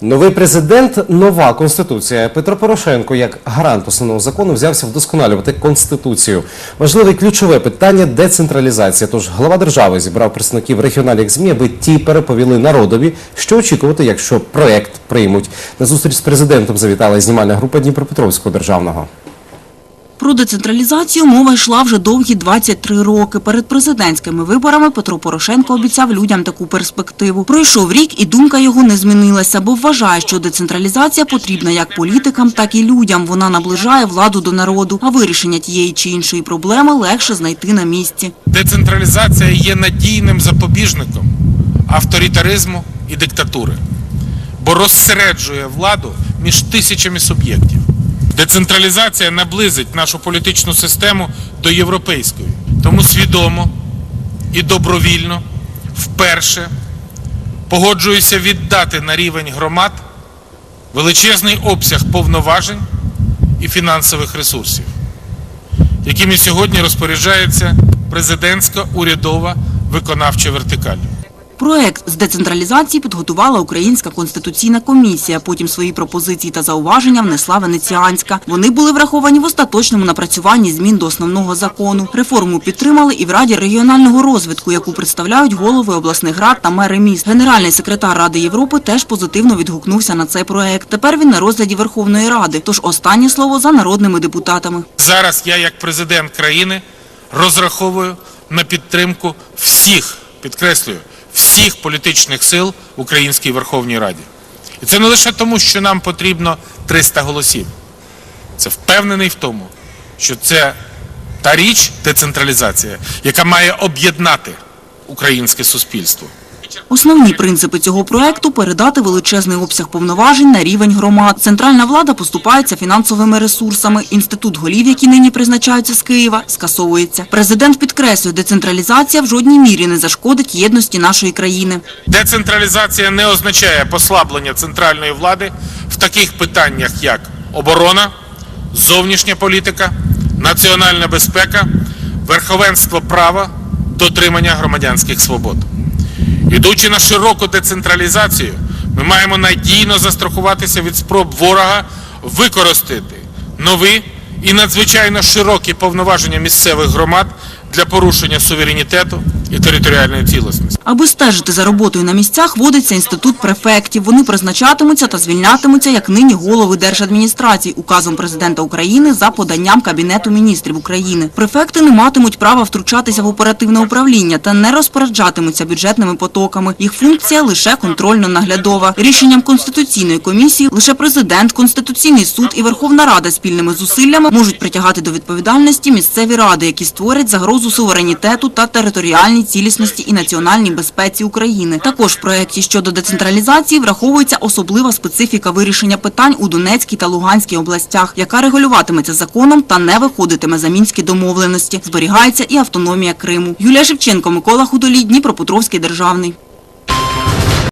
Новий президент, нова конституція. Петро Порошенко, як гарант основного закону, взявся вдосконалювати конституцію. Важливе і ключове питання децентралізація. Тож глава держави зібрав представників регіональних змі, аби ті переповіли народові, що очікувати, якщо проект приймуть. На зустріч з президентом завітала знімальна група Дніпропетровського державного. Про децентралізацію мова йшла вже довгі 23 роки. Перед президентськими виборами Петро Порошенко обіцяв людям таку перспективу. Пройшов рік, і думка його не змінилася, бо вважає, що децентралізація потрібна як політикам, так і людям. Вона наближає владу до народу, а вирішення тієї чи іншої проблеми легше знайти на місці. Децентралізація є надійним запобіжником авторитаризму і диктатури, бо розсереджує владу між тисячами суб'єктів. Децентралізація наблизить нашу політичну систему до європейської. Тому свідомо і добровільно вперше погоджуюся віддати на рівень громад величезний обсяг повноважень і фінансових ресурсів якими сьогодні розпоряджається президентська урядова виконавча вертикаль. Проект з децентралізації підготувала Українська конституційна комісія. Потім свої пропозиції та зауваження внесла Венеціанська. Вони були враховані в остаточному напрацюванні змін до основного закону. Реформу підтримали і в Раді регіонального розвитку, яку представляють голови обласних рад та мери міст. Генеральний секретар Ради Європи теж позитивно відгукнувся на цей проект. Тепер він на розгляді Верховної Ради. Тож останнє слово за народними депутатами. Зараз я, як президент країни, розраховую на підтримку всіх, підкреслюю, всіх політичних сил Українській Верховній Раді. І це не лише тому, що нам потрібно 300 голосів. Це впевнений в тому, що це та річ децентралізація, яка має об'єднати українське суспільство. Основні принципи цього проекту – передати величезний обсяг повноважень на рівень громад. Центральна влада поступається фінансовими ресурсами. Інститут голів, які нині призначаються з Києва, скасовується. Президент підкреслює, децентралізація в жодній мірі не зашкодить єдності нашої країни. Децентралізація не означає послаблення центральної влади в таких питаннях, як оборона, зовнішня політика, національна безпека, верховенство права, дотримання громадянських свобод. Ідучи на широку децентралізацію, ми маємо надійно застрахуватися від спроб ворога використати нові і надзвичайно широкі повноваження місцевих громад для порушення суверенітету і територіальної цілісності. Аби стежити за роботою на місцях, вводиться інститут префектів. Вони призначатимуться та звільнятимуться, як нині голови держадміністрацій, указом президента України за поданням Кабінету міністрів України. Префекти не матимуть права втручатися в оперативне управління та не розпоряджатимуться бюджетними потоками. Їх функція лише контрольно-наглядова. Рішенням Конституційної комісії лише президент, Конституційний суд і Верховна Рада спільними зусиллями можуть притягати до відповідальності місцеві ради, які створять загрозу суверенітету та територіальній цілісності і національній безпеці України. Також в проєкті щодо децентралізації враховується особлива специфіка вирішення питань у Донецькій та Луганській областях, яка регулюватиметься законом та не виходитиме за мінські домовленості. Зберігається і автономія Криму. Юлія Шевченко, Микола Худолій, Дніпропетровський державний.